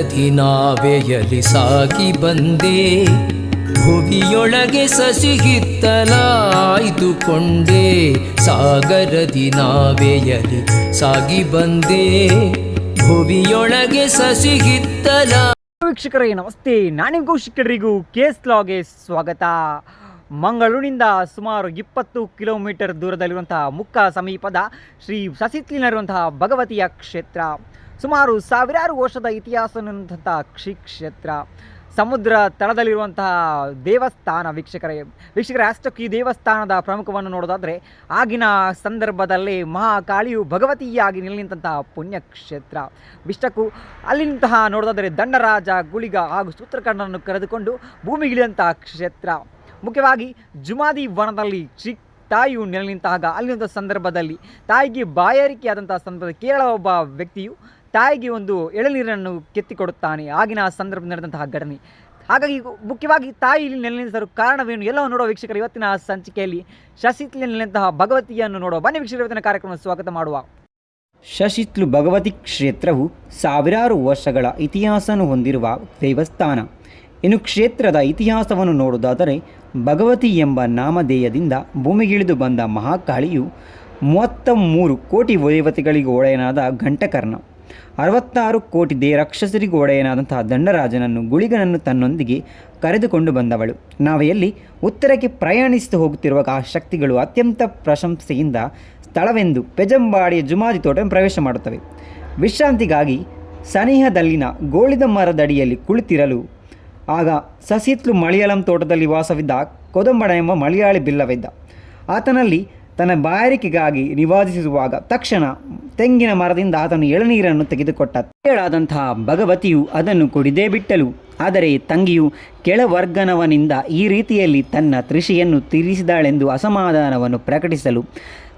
ಸಾಗರದಿ ನಾವೆಯಲಿ ಸಾಕಿ ಬಂದೆ. ಭುವಿಯೊಳಗೆ ಸಸಿಹಿತ್ತಲಾಯ್ದುಕೊಂಡೆ ಸಾಗರದಿ ನಾವೆಯಲಿ ಸಾಗಿ ಬಂದೆ. ಭುವಿಯೊಳಗೆ ಸಸಿಹಿತ್ತಲ ವೀಕ್ಷಕರೇ, ನಮಸ್ತೆ. ನಾನಿಮ್ ಕೌಶಿಕರಿಗೂ ಕೇಸ್ ಲಾಗೆ ಸ್ವಾಗತ. ಮಂಗಳೂರಿನಿಂದ ಸುಮಾರು ಇಪ್ಪತ್ತು ಕಿಲೋಮೀಟರ್ ದೂರದಲ್ಲಿರುವಂತಹ ಮುಕ್ಕ ಸಮೀಪದ ಶ್ರೀ ಸಸಿತ್ಲಿನಲ್ಲಿರುವಂತಹ ಭಗವತಿಯ ಕ್ಷೇತ್ರ. ಸುಮಾರು ಸಾವಿರಾರು ವರ್ಷದ ಇತಿಹಾಸ ಶ್ರೀ ಕ್ಷೇತ್ರ, ಸಮುದ್ರ ತಳದಲ್ಲಿರುವಂತಹ ದೇವಸ್ಥಾನ ವೀಕ್ಷಕರೇ. ವೀಕ್ಷಕರ, ಅಷ್ಟಕ್ಕೆ ಈ ದೇವಸ್ಥಾನದ ಪ್ರಮುಖವನ್ನು ನೋಡೋದಾದರೆ, ಆಗಿನ ಸಂದರ್ಭದಲ್ಲಿ ಮಹಾಕಾಳಿಯು ಭಗವತಿಯಾಗಿ ನಿಲ್ಲಿಂತಹ ಪುಣ್ಯಕ್ಷೇತ್ರ. ವಿಷ್ಟಕ್ಕೂ ಅಲ್ಲಿಂತಹ ನೋಡೋದಾದರೆ ದಂಡರಾಜ ಗುಳಿಗ ಹಾಗೂ ಸೂತ್ರಕರ್ಣನನ್ನು ಕರೆದುಕೊಂಡು ಭೂಮಿಗಿಳಿದಂತಹ ಕ್ಷೇತ್ರ. ಮುಖ್ಯವಾಗಿ ಜುಮಾದಿ ವನದಲ್ಲಿ ಶ್ರೀ ತಾಯಿಯು ನೆಲೆ ನಿಂತಾಗ ಅಲ್ಲಿನ ಸಂದರ್ಭದಲ್ಲಿ ತಾಯಿಗೆ ಬಾಯಾರಿಕೆಯಾದಂತಹ ಸಂದರ್ಭದಲ್ಲಿ ಕೇರಳ ಒಬ್ಬ ವ್ಯಕ್ತಿಯು ತಾಯಿಗೆ ಒಂದು ಎಳನೀರನ್ನು ಕೆತ್ತಿಕೊಡುತ್ತಾನೆ. ಆಗಿನ ಆ ಸಂದರ್ಭ ನಡೆದಂತಹ ಘಟನೆ. ಹಾಗಾಗಿ ಮುಖ್ಯವಾಗಿ ತಾಯಿ ಇಲ್ಲಿ ನೆಲೆ ನಿಲ್ಲಿಸಲು ಕಾರಣವೇನು? ಎಲ್ಲವನ್ನು ನೋಡುವ ವೀಕ್ಷಕರು ಇವತ್ತಿನ ಸಂಚಿಕೆಯಲ್ಲಿ ಶಶಿತ್ಲಿ ನೆಲೆಂತಹ ಭಗವತಿಯನ್ನು ನೋಡುವ. ಬನ್ನಿ ವೀಕ್ಷಕರು, ಇವತ್ತಿನ ಕಾರ್ಯಕ್ರಮ ಸ್ವಾಗತ ಮಾಡುವ. ಶಶಿತ್ಲು ಭಗವತಿ ಕ್ಷೇತ್ರವು ಸಾವಿರಾರು ವರ್ಷಗಳ ಇತಿಹಾಸವನ್ನು ಹೊಂದಿರುವ ದೇವಸ್ಥಾನ. ಇನ್ನು ಕ್ಷೇತ್ರದ ಇತಿಹಾಸವನ್ನು ನೋಡುವುದಾದರೆ, ಭಗವತಿ ಎಂಬ ನಾಮಧೇಯದಿಂದ ಭೂಮಿಗಿಳಿದು ಬಂದ ಮಹಾಕಾಳಿಯು ಮೂವತ್ತ ಮೂರು ಕೋಟಿ ದೇವತೆಗಳಿಗೆ ಒಡೆಯನಾದ ಘಂಟಕರ್ಣ. ಅರವತ್ತಾರು ಕೋಟಿ ದೇ ರಾಕ್ಷಸರಿಗೂ ಒಡೆಯನಾದಂತಹ ದಂಡರಾಜನನ್ನು ಗುಳಿಗನನ್ನು ತನ್ನೊಂದಿಗೆ ಕರೆದುಕೊಂಡು ಬಂದವಳು. ನಾವೆಯಲ್ಲಿ ಉತ್ತರಕ್ಕೆ ಪ್ರಯಾಣಿಸಿ ಹೋಗುತ್ತಿರುವಾಗ ಆ ಶಕ್ತಿಗಳು ಅತ್ಯಂತ ಪ್ರಶಂಸೆಯಿಂದ ಸ್ಥಳವೆಂದು ಪೆಜಂಬಾಡಿಯ ಜುಮಾದಿ ತೋಟ ಪ್ರವೇಶ ಮಾಡುತ್ತವೆ. ವಿಶ್ರಾಂತಿಗಾಗಿ ಸನಿಹದಲ್ಲಿನ ಗೋಳಿದ ಮರದಡಿಯಲ್ಲಿ ಕುಳಿತಿರಲು ಆಗ ಸಸಿತ್ಲು ಮಳಿಯಾಳಂ ತೋಟದಲ್ಲಿ ವಾಸವಿದ್ದ ಕೊದಂಬಡ ಎಂಬ ಮಲಯಾಳಿ ಬಿಲ್ಲವಿದ್ದ. ಆತನಲ್ಲಿ ತನ್ನ ಬಾರಿಕೆಗಾಗಿ ನಿವಾದಿಸುವಾಗ ತಕ್ಷಣ ತೆಂಗಿನ ಮರದಿಂದ ಆತನು ಎಳನೀರನ್ನು ತೆಗೆದುಕೊಟ್ಟ ಕೇಳಾದಂತಹ ಭಗವತಿಯು ಅದನ್ನು ಕುಡಿದೇ ಬಿಟ್ಟಳು. ಆದರೆ ತಂಗಿಯು ಕೆಳವರ್ಗನವನಿಂದ ಈ ರೀತಿಯಲ್ಲಿ ತನ್ನ ತ್ರಿಷಿಯನ್ನು ತೀರಿಸಿದಾಳೆಂದು ಅಸಮಾಧಾನವನ್ನು ಪ್ರಕಟಿಸಲು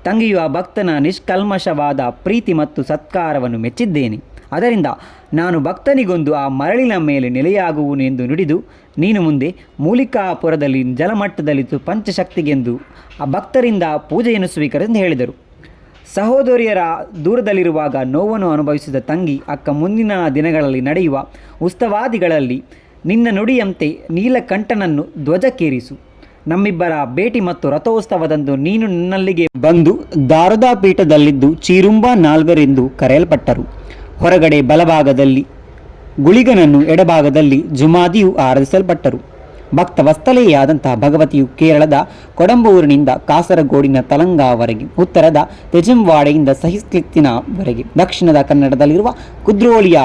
ತಂಗಿಯು ಆ ಭಕ್ತನ ನಿಷ್ಕಲ್ಮಶವಾದ ಪ್ರೀತಿ ಮತ್ತು ಸತ್ಕಾರವನ್ನು ಮೆಚ್ಚಿದ್ದೇನೆ. ಅದರಿಂದ ನಾನು ಭಕ್ತನಿಗೊಂದು ಆ ಮರಳಿನ ಮೇಲೆ ನೆಲೆಯಾಗುವನು ಎಂದು ನುಡಿದು, ನೀನು ಮುಂದೆ ಮೂಲಿಕಾಪುರದಲ್ಲಿ ಜಲಮಟ್ಟದಲ್ಲಿ ಪಂಚಶಕ್ತಿಗೆಂದು ಆ ಭಕ್ತರಿಂದ ಪೂಜೆಯನ್ನು ಸ್ವೀಕರಿಸಿ ಹೇಳಿದರು. ಸಹೋದರಿಯರ ದೂರದಲ್ಲಿರುವಾಗ ನೋವನ್ನು ಅನುಭವಿಸಿದ ತಂಗಿ ಅಕ್ಕ ಮುಂದಿನ ದಿನಗಳಲ್ಲಿ ನಡೆಯುವ ಉತ್ಸವಾದಿಗಳಲ್ಲಿ ನಿನ್ನ ನುಡಿಯಂತೆ ನೀಲಕಂಠನನ್ನು ಧ್ವಜಕ್ಕೇರಿಸು. ನಮ್ಮಿಬ್ಬರ ಭೇಟಿ ಮತ್ತು ರಥೋತ್ಸವದಂದು ನೀನು ನನ್ನಲ್ಲಿಗೆ ಬಂದು ದಾರದಾ ಪೀಠದಲ್ಲಿದ್ದು ಚೀರುಂಬ ನಾಲ್ವರೆಂದು ಕರೆಯಲ್ಪಟ್ಟರು. ಹೊರಗಡೆ ಬಲಭಾಗದಲ್ಲಿ, ಗುಳಿಗನನ್ನು ಎಡಭಾಗದಲ್ಲಿ ಜುಮಾದಿಯು ಆರಾಧಿಸಲ್ಪಟ್ಟರು. ಭಕ್ತ ವಸ್ತಲೆಯಾದಂತಹ ಭಗವತಿಯು ಕೇರಳದ ಕೊಡಂಬೂರಿನಿಂದ ಕಾಸರಗೋಡಿನ ತಲಂಗಾವರೆಗೆ ಉತ್ತರದ ತೆಜಂವಾಡೆಯಿಂದ ಸಹಿಸ್ಲಿತ್ತಿನವರೆಗೆ ದಕ್ಷಿಣದ ಕನ್ನಡದಲ್ಲಿರುವ ಕುದ್ರೋಳಿಯ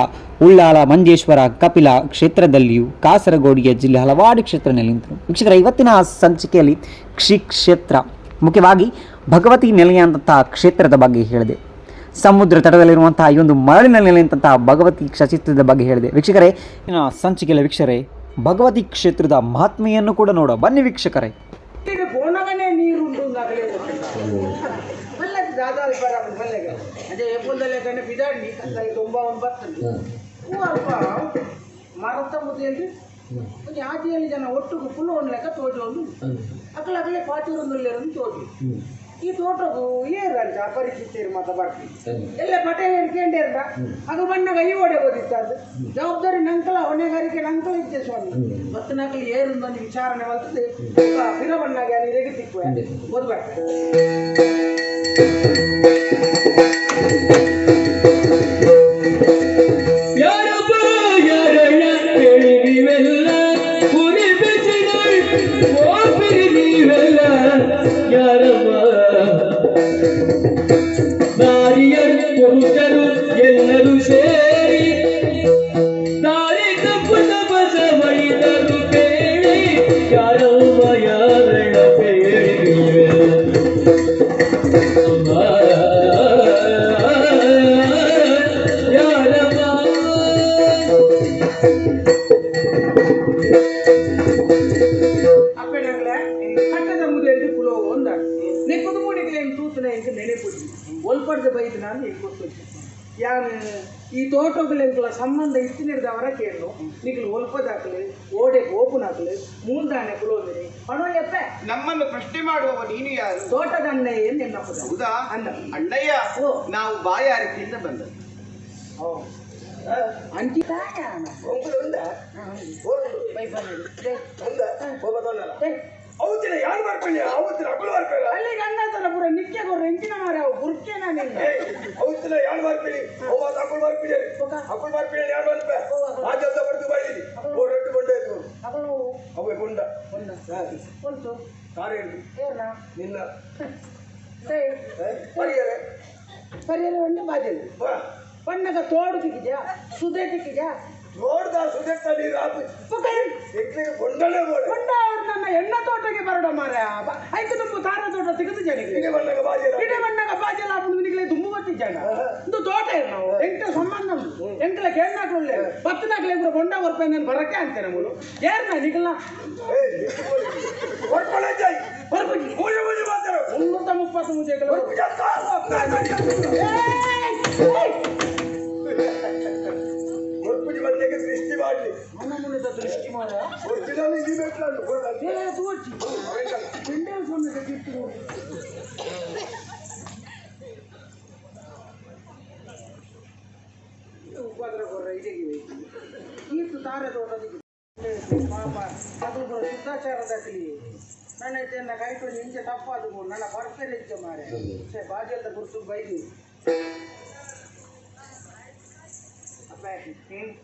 ಉಳ್ಳಾಲ ಮಂಜೇಶ್ವರ ಕಪಿಲ ಕ್ಷೇತ್ರದಲ್ಲಿಯೂ ಕಾಸರಗೋಡಿಯ ಜಿಲ್ಲೆ ಹಲವಾರು ಕ್ಷೇತ್ರ ನೆಲೆಯಿಂದರು ವೀಕ್ಷಕರ, ಇವತ್ತಿನ ಸಂಚಿಕೆಯಲ್ಲಿ ಕ್ಷಿ ಕ್ಷೇತ್ರ ಮುಖ್ಯವಾಗಿ ಭಗವತಿ ನೆಲೆಯಾದಂತಹ ಕ್ಷೇತ್ರದ ಬಗ್ಗೆ ಹೇಳಿದೆ. ಸಮುದ್ರ ತಟದಲ್ಲಿರುವಂತಹ ಈ ಒಂದು ಮರಳಿನಲ್ಲಿ ನಿಂತಹ ಭಗವತಿ ಕ್ಷೇತ್ರದ ಬಗ್ಗೆ ಹೇಳಿದೆ. ವೀಕ್ಷಕರೇ, ಇನ್ನು ವೀಕ್ಷರೇ, ಭಗವತಿ ಕ್ಷೇತ್ರದ ಮಹಾತ್ಮೆಯನ್ನು ಕೂಡ ನೋಡ. ಬನ್ನಿ ವೀಕ್ಷಕರೇ. ಮರತ ಜನ ಒಟ್ಟು ಫುಲ್ ಒಂದು ಲೆಕ್ಕ ತೋಜು ಒಂದು ಅಕ್ಕಲ ಅಕ್ಕಲೆ ಪಾತಿರೊಂದು ತೋಜು. ಈ ತೋಟಗೂ ಏರಂತ ಪರಿಸ್ಥಿತಿ ಮಾತ ಬರ್ತಿ. ಎಲ್ಲ ಪಟೇಲ್ ಹೇಳ್ಕೊಂಡೆ ಇರ್ಬ? ಅದು ಬಣ್ಣ ಕೈ ಓಡೆ ಓದಿತ್ತು ಅದು. ಜವಾಬ್ದಾರಿ ನಂಕಲ ಹೊಣೆಗಾರಿಕೆ ನಂಕಲ ಇದ್ದೆ ಸ್ವಾಮಿ. ಮತ್ತು ನಕಲಿ ಏರು ಅಂತ ವಿಚಾರಣೆ ಬರ್ತದೆ ಅಲ್ಲಿ ರೆಗತಿಕ್ಕು ಓದ್ಬೇಕು ಯಾರಪ್ಪ Thank you. ಮೂಂದಾನೆ ಕುಲೋದಿನಿ ಹಣ ಎಪ್ಪೆ ನಮ್ಮನ್ನು ಪ್ರಶ್ನೆ ಮಾಡುವವ ನೀನು ಯಾರು ತೋಟದ ಅಣ್ಣ ಏನು ನೆನಪದ ಹೌದಾ ಅಣ್ಣ ಅಣ್ಣಯ್ಯ ಓ. ನಾವು ಬಾಯಾರಿಕೆಯಿಂದ ಬಂದದ್ದು ಓ ಅಂಚಿ ತಾಯಾನ ಅವತ್ತಿನ ಯಾರು ಮಾಡ್ಕೊಳ್ಳಿ ಅವತ್ತಿನ ಅಗಳು ಮಾಡ್ಕೊಳ್ಳ ಅಲ್ಲಿ ಗಂಡತನ ಪುರ ನಿತ್ಯ ಕೊಡ್ರ ಎಂಚಿನ ಮಾರ ಅವು ಬುರ್ಕೆನ ನಿನ್ನ ಅವತ್ತಿನ ಯಾರು ಮಾಡ್ಕೊಳ್ಳಿ ಅವ ಅಕುಲ್ ಮಾಡ್ಕೊಳ್ಳಿ ಅಕುಲ್ ಮಾಡ್ಕೊಳ್ಳಿ ಯಾರು ಮಾಡ್ಪ ಆ ಒಂದ ಒಂದು ಕಾರ್ ಹಿಡಿದು ಏರ್ನ? ನಿನ್ನ ಪರಿಯರೆ. ಒಂದು ಬಾಜಲ್ ಪಣ್ಣಗ ತೋಡು ತಿಕ್ಕಿದ್ಯಾ ಸುದೆ ತಿಕ್ಕಿದ್ಯಾ ನೋಡ್ದ ಸುದೆತ್ತ ನೀರು ಹಾಕು ಎಕ್ಲಿಗೆ ಗೊಂಡಲೇ ಬೋಡೆ ಕೊಂಡ ಅವ್ರು ನನ್ನ ಎಣ್ಣ ತೋಟಕ್ಕೆ ಬರಡ ಮಾರ ಐದು ತುಂಬು ತಾರ ತೋಟ ಸಿಗುತ್ತೆ ಜನಕ್ಕೆ ಹೀಗೆ ಬಣ್ಣಗ ಬಾಜಿರ ಇಡೀ ಬಣ್ಣಗ ಬಾಜಲ ಹಾಕೊಂಡು ನಿನಗೆ ತುಂಬ ಗೊತ್ತಿದ್ದಾನ ಇದು ತೋಟ ಇರ್ ನಾವು ಎಂಟ್ಲ ಕೇಳ್ನಾಕ್ಲೆ ಪತ್ತನಾಕ್ಲೆ ಇಬ್ರು ಕೊಂಡ ಬರ್ಪೆ ನಾನು ಬರಕ್ಕೆ ಅಂತೇನೆ ಮೂರು ಯಾರು ಪೂಜೆ ಮಾತಾಡೋ. ಮುನ್ನೂರ ಮುಪ್ಪತ್ತು ಬಂದಾಗ ಸೃಷ್ಟಿ ಮಾಡಲಿ. ಮನ ಮುನಿದ ದೃಷ್ಟಿ ಮಾಡ. ಒರಿಜಿನಲ್ ಇಲ್ಲಿ ಬೇಕು ಇದೆಗೆ ಕೀರ್ತು ತಾರೆ ತೋಟದಿಗೆ ಪಾಪ, ಅದು ಶುದ್ಧಾಚಾರದಲ್ಲಿ ನನ್ನ ಇದನ್ನ ಕೈಕೊಂಡು ಹಿಂದೆ ತಪ್ಪಾದು ನನ್ನ ಬರ್ತಾರೆ ಮಾರೆ ಸೇ ಬಾಜಲ್ದ ಗುರುತು ಬೈದಿ.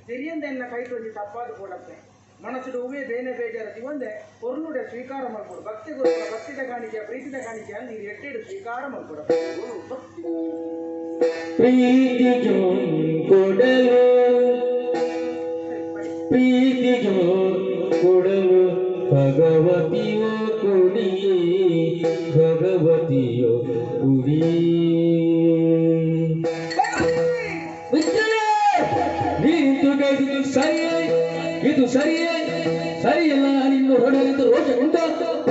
ತೆರಿಯಂದ ಎನ್ನ ಕೈಕೊಂಡು ತಪ್ಪಾದು ಕೊಡಪ್ಪೆ ಮನಸ್ಸಿನ ಹೂವೇ ಬೇನೆ ಬೇಜಾರತಿ ಒಂದೇ ಕೊರ್ಲುಡೆ ಸ್ವೀಕಾರ ಮಾಡ್ಕೊಡು. ಭಕ್ತಿ ಗುರು ಭಕ್ತಿದ ಕಾಣಿಕೆ, ಪ್ರೀತಿದ ಕಾಣಿಕೆ, ಅಲ್ಲಿ ಎಟ್ಟಿಡು ಸ್ವೀಕಾರ ಮಾಡ್ಕೊಡು. ಭಕ್ತಿ ಪ್ರೀತಿಗೆ ಕೊಡಲು. ಪ್ರೀತಿಗೆ ಕೊಡಲು ಭಗವತಿಯೋ ಕುಡಿ. ಭಗವತಿಯೋ ಕುಡಿ. ಇದು ಸರಿಯೇ? ಇದು ಸರಿಯೇ? ಸರಿಯಲ್ಲ, ನಿನ್ನ ಹೊಡೆಯಿಂದ ರೋಷ ಉಂಟು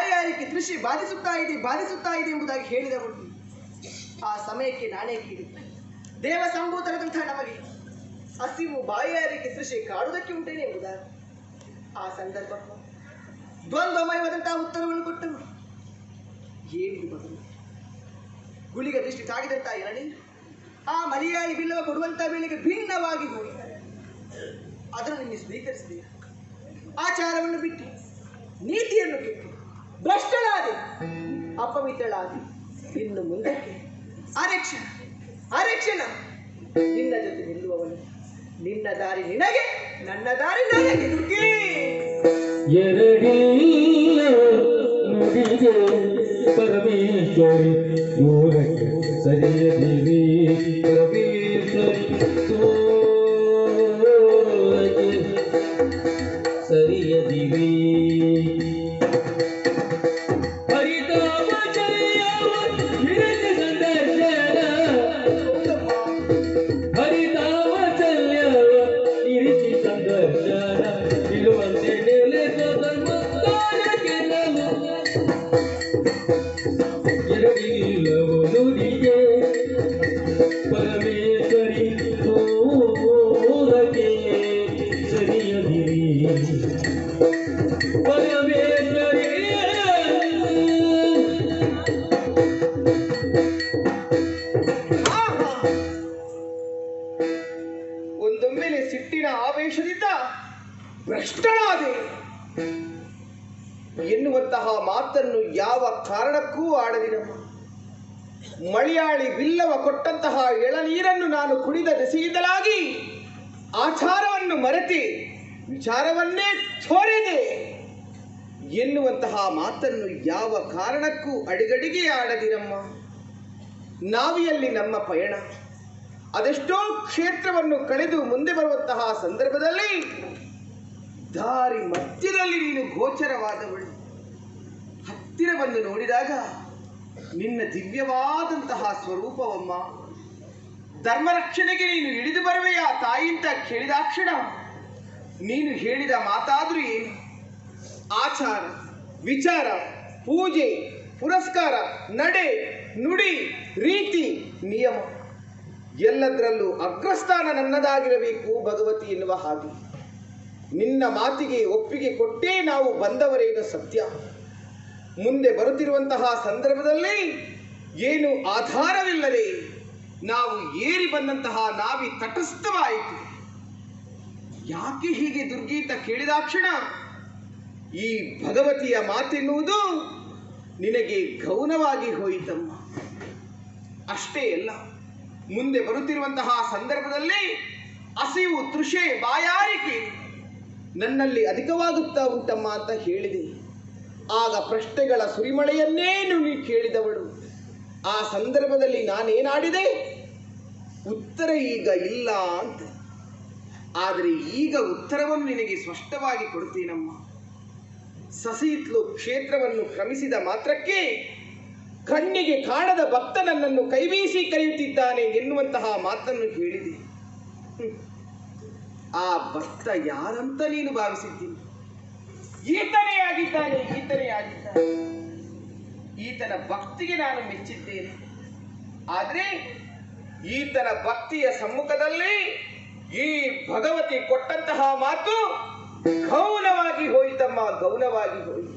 ಬಾಯಾರಿಕೆ, ಕೃಷಿ ಬಾಧಿಸುತ್ತಾ ಇದೆ ಬಾಧಿಸುತ್ತಾ ಇದೆ ಎಂಬುದಾಗಿ ಹೇಳಿದವರು ಆ ಸಮಯಕ್ಕೆ ನಾನೇ ಕೇಳಿದ್ದೆ. ದೇವ ಸಂಭೂತರಾದಂತಹ ನಮಗೆ ಹಸಿವು, ಬಾಯಾರಿಕೆ, ಕೃಷಿ ಕಾಡುವುದಕ್ಕೆ ಉಂಟೇನೆ ಎಂಬುದಾ ಆ ಸಂದರ್ಭ ದ್ವಂದ್ವಮಯವಾದಂತಹ ಉತ್ತರವನ್ನು ಕೊಟ್ಟರು ಏನು ಬದಲು ಗುಳಿಗ ದೃಷ್ಟಿ ತಾಗಿದಂತಹ ಎರಡೇ ಆ ಮಲಯಾಳಿ ಬಿಲ್ಲವ ಕೊಡುವಂತಹ ಬೆಳೆಗೆ ಭಿನ್ನವಾಗಿ ಹೋಗಿದ್ದಾರೆ. ಅದನ್ನು ನಿನ್ನೆ ಸ್ವೀಕರಿಸಿದೆ. ಆಚಾರವನ್ನು ಬಿಟ್ಟು ನೀತಿಯನ್ನು ಕೆಟ್ಟು ಭ್ರಷ್ಟಳಾದೆ, ಅಪವಿತ್ರಳಾದೆ, ಇನ್ನು ಮುಂದಕ್ಕೆ ಅರಕ್ಷಣ ಅರಕ್ಷಣ. ನಿನ್ನ ಜೊತೆ ನಿಲ್ಲುವವನು ನಿನ್ನ ದಾರಿ ನಿನಗೆ, ನನ್ನ ದಾರಿ ನನಗೆ. ಎರಡಿಲ್ಲ ನುಡಿಗೆ ಪರಮೇಶ್ವರಿ ಮೂರಕ್ಕೆ ಸರಿಯದಿರಿ. ಪರಮೇಶ್ವರಿ ತೋರಗೆ ಮಲಯಾಳಿ ಬಿಲ್ಲವ ಕೊಟ್ಟಂತಹ ಎಳನೀರನ್ನು ನಾನು ಕುಡಿದ ದೆಸೆಯಿಂದಲಾಗಿ ಆಚಾರವನ್ನು ಮರೆತಿ ವಿಚಾರವನ್ನೇ ತೋರಿದೆ ಎನ್ನುವಂತಹ ಮಾತನ್ನು ಯಾವ ಕಾರಣಕ್ಕೂ ಅಡಿಗಡಿಗೆ ಆಡದಿರಮ್ಮ. ನಾವಿಯಲ್ಲಿ ನಮ್ಮ ಪಯಣ. ಅದೆಷ್ಟೋ ಕ್ಷೇತ್ರವನ್ನು ಕಳೆದು ಮುಂದೆ ಬರುವಂತಹ ಸಂದರ್ಭದಲ್ಲಿ ದಾರಿ ಮಧ್ಯದಲ್ಲಿ ನೀನು ಗೋಚರವಾದವಳು. ಹತ್ತಿರ ಬಂದು ನೋಡಿದಾಗ ನಿನ್ನ ದಿವ್ಯವಾದಂತಹ ಸ್ವರೂಪವಮ್ಮ, ಧರ್ಮರಕ್ಷಣೆಗೆ ನೀನು ಹಿಡಿದು ಬರುವೆಯಾ ತಾಯಿ ಅಂತ ಕೇಳಿದಾಕ್ಷಣ. ನೀನು ಹೇಳಿದ ಮಾತಾದ್ರೂ ಏನು? ಆಚಾರ, ವಿಚಾರ, ಪೂಜೆ, ಪುರಸ್ಕಾರ, ನಡೆ, ನುಡಿ, ರೀತಿ, ನಿಯಮ, ಎಲ್ಲದರಲ್ಲೂ ಅಗ್ರಸ್ಥಾನ ನನ್ನದಾಗಿರಬೇಕು ಭಗವತಿ ಎನ್ನುವ ಹಾಗೆ. ನಿನ್ನ ಮಾತಿಗೆ ಒಪ್ಪಿಗೆ ಕೊಟ್ಟೇ ನಾವು ಬಂದವರೇನು ಸತ್ಯ? ಮುಂದೆ ಬರುತ್ತಿರುವಂತಹ ಸಂದರ್ಭದಲ್ಲಿ ಏನು ಆಧಾರವಿಲ್ಲದೆ ನಾವು ಏರಿ ಬಂದಂತಹ ನಾವಿ ತಟಸ್ಥವಾಯಿತು. ಯಾಕೆ ಹೀಗೆ ದುರ್ಗೀತ ಕೇಳಿದಾಕ್ಷಣ? ಈ ಭಗವತಿಯ ಮಾತೆನ್ನುವುದು ನಿನಗೆ ಗೌನವಾಗಿ ಹೋಯಿತಮ್ಮ. ಅಷ್ಟೇ ಅಲ್ಲ, ಮುಂದೆ ಬರುತ್ತಿರುವಂತಹ ಸಂದರ್ಭದಲ್ಲಿ ಹಸಿವು ತೃಷೆ ಬಾಯಾರಿಕೆ ನನ್ನಲ್ಲಿ ಅಧಿಕವಾಗುತ್ತಾ ಉಂಟಮ್ಮ ಅಂತ ಹೇಳಿದೆ. ಆಗ ಪ್ರಶ್ನೆಗಳ ಸುರಿಮಳೆಯನ್ನೇನು ನುಂಗಿ ಕೇಳಿದವಳು. ಆ ಸಂದರ್ಭದಲ್ಲಿ ನಾನೇನಾಡಿದೆ? ಉತ್ತರ ಈಗ ಇಲ್ಲ ಅಂತ. ಆದರೆ ಈಗ ಉತ್ತರವನ್ನು ನಿನಗೆ ಸ್ಪಷ್ಟವಾಗಿ ಕೊಡ್ತೀನಮ್ಮ. ಸಸಿತ್ಲು ಕ್ಷೇತ್ರವನ್ನು ಕ್ರಮಿಸಿದ ಮಾತ್ರಕ್ಕೆ ಕಣ್ಣಿಗೆ ಕಾಣದ ಭಕ್ತ ನನ್ನನ್ನು ಕೈಬೀಸಿ ಕರೆಯುತ್ತಿದ್ದಾನೆ ಎನ್ನುವಂತಹ ಮಾತನ್ನು ಹೇಳಿದೆ. ಆ ಭಕ್ತ ಯಾರಂತ ನೀನು ಭಾವಿಸಿದ್ದೀನಿ ಈತನೇ ಆಗಿದ್ದಾನೆ ಈತನೇ ಆಗಿದ್ದಾನೆ ಈತನ ಭಕ್ತಿಗೆ ನಾನು ಮೆಚ್ಚಿದ್ದೇನೆ. ಆದರೆ ಈತನ ಭಕ್ತಿಯ ಸಮ್ಮುಖದಲ್ಲಿ ಈ ಭಗವತಿ ಕೊಟ್ಟಂತಹ ಮಾತು ಗೌನವಾಗಿ ಹೋಯಿತಮ್ಮ, ಗೌನವಾಗಿ ಹೋಯಿತು.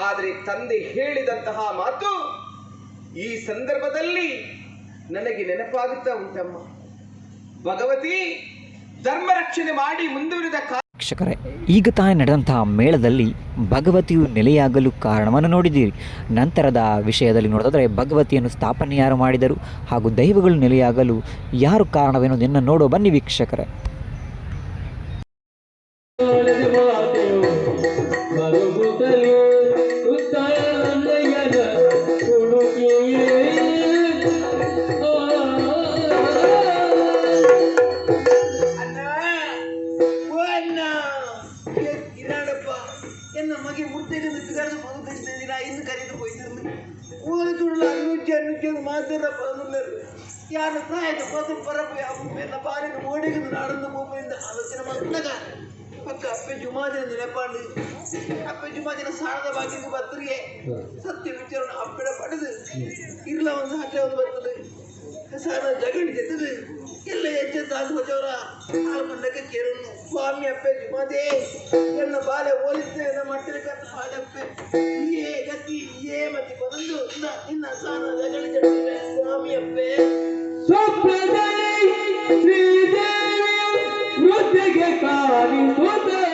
ಆದರೆ ತಂದೆ ಹೇಳಿದಂತಹ ಮಾತು ಈ ಸಂದರ್ಭದಲ್ಲಿ ನನಗೆ ನೆನಪಾಗುತ್ತಾ ಉಂಟಮ್ಮ. ಭಗವತಿ ಧರ್ಮ ರಕ್ಷಣೆ ಮಾಡಿ ಮುಂದುವರಿದ ವೀಕ್ಷಕರೇ, ಈಗ ತಾನೇ ನಡೆದಂತಹ ಮೇಳದಲ್ಲಿ ಭಗವತಿಯು ನೆಲೆಯಾಗಲು ಕಾರಣವನ್ನು ನೋಡಿದ್ದೀರಿ. ನಂತರದ ವಿಷಯದಲ್ಲಿ ನೋಡಿದ್ರೆ ಭಗವತಿಯನ್ನು ಸ್ಥಾಪನೆ ಯಾರು ಮಾಡಿದರು ಹಾಗೂ ದೈವಗಳು ನೆಲೆಯಾಗಲು ಯಾರು ಕಾರಣವೆನ್ನುವುದನ್ನು ನೋಡೋ ಬನ್ನಿ ವೀಕ್ಷಕರೇ. ಜುಮಾದಿನ அப்ப சும்மா ಜುಮಾದಿನ ಸಾಣದ ಬಾಗಿಲಿಗೆ ಬತ್ತರಿಗೆ ಸತ್ಯ ವಿಚಾರಣ ಅಪ್ಪೆಡ ಪಡೆದು வந்து ಒಂದು வந்து ಒಂದು ಬರ್ತದೆ. ஜகடி செத்துது ಎಲ್ಲ ಎಚ್ಚೆತ್ತ ಆಸ್ಪತ್ರೆಯವರ ಆಳು ಬಂದಕ್ಕೆ ಕೇಳೋನು ಸ್ವಾಮಿ ಅಪ್ಪೆ ಜುಮಾದೆ ಎನ್ನ ಬಾಲೆ ಓದಿస్తే ನನ್ನ ಮಟ್ಟಿನ ಕತ್ತು ಪಾಡಪ್ಪೆ ಏ ಗತಿ ಏ ಮತಿ ಬಂದು ಇನ್ನ ಸಾನ ಜಗಡಿ ಜಟ್ಟಿವೆ ಸ್ವಾಮಿ ಅಪ್ಪೆ. ಸ್ವಪ್ನದಲ್ಲಿ ವೃದ್ಧಿಗೆ ಕಾಣಿಸುತ್ತ ಅಮ್ಮಗಲ್ತಾರ್ದಿ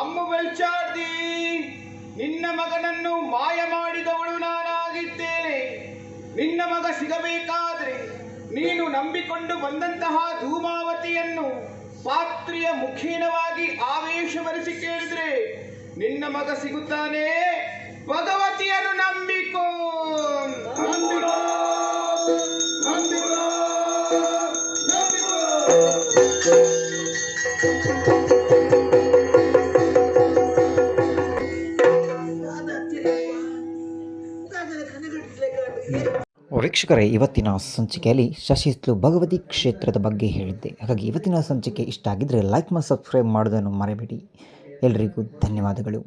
ಅಮ್ಮ ಬೆಳ್ಚಾರ್ದಿ ನಿನ್ನ ಮಗನನ್ನು ಮಾಯ ಮಾಡಿದವಳು ನಾನಾಗಿದ್ದೇನೆ. ನಿನ್ನ ಮಗ ಸಿಗಬೇಕಾದ್ರೆ ನೀನು ನಂಬಿಕೊಂಡು ಬಂದಂತಹ ಧೂಮಾವತಿಯನ್ನು ಪಾತ್ರಿಯ ಮುಖೇನವಾಗಿ ಆವೇಶವರಿಸಿ ಕೇಳಿದ್ರೆ ನಿನ್ನ ಮಗ ಸಿಗುತ್ತಾನೆ? ಭಗವತಿಯನ್ನು ನಂಬಿಕೋ ನಂಬಿಕೋ. ವೀಕ್ಷಕರೇ, ಇವತ್ತಿನ ಸಂಚಿಕೆಯಲ್ಲಿ ಶಶಿಸ್ಲು ಭಗವತಿ ಕ್ಷೇತ್ರದ ಬಗ್ಗೆ ಹೇಳಿದ್ದೆ. ಹಾಗಾಗಿ ಇವತ್ತಿನ ಸಂಚಿಕೆ ಇಷ್ಟ ಆಗಿದ್ದರೆ ಲೈಕ್ ಮತ್ತು ಸಬ್ಸ್ಕ್ರೈಬ್ ಮಾಡೋದನ್ನು ಮರೆಯಬೇಡಿ ಎಲ್ರಿಗೂ ಧನ್ಯವಾದಗಳು.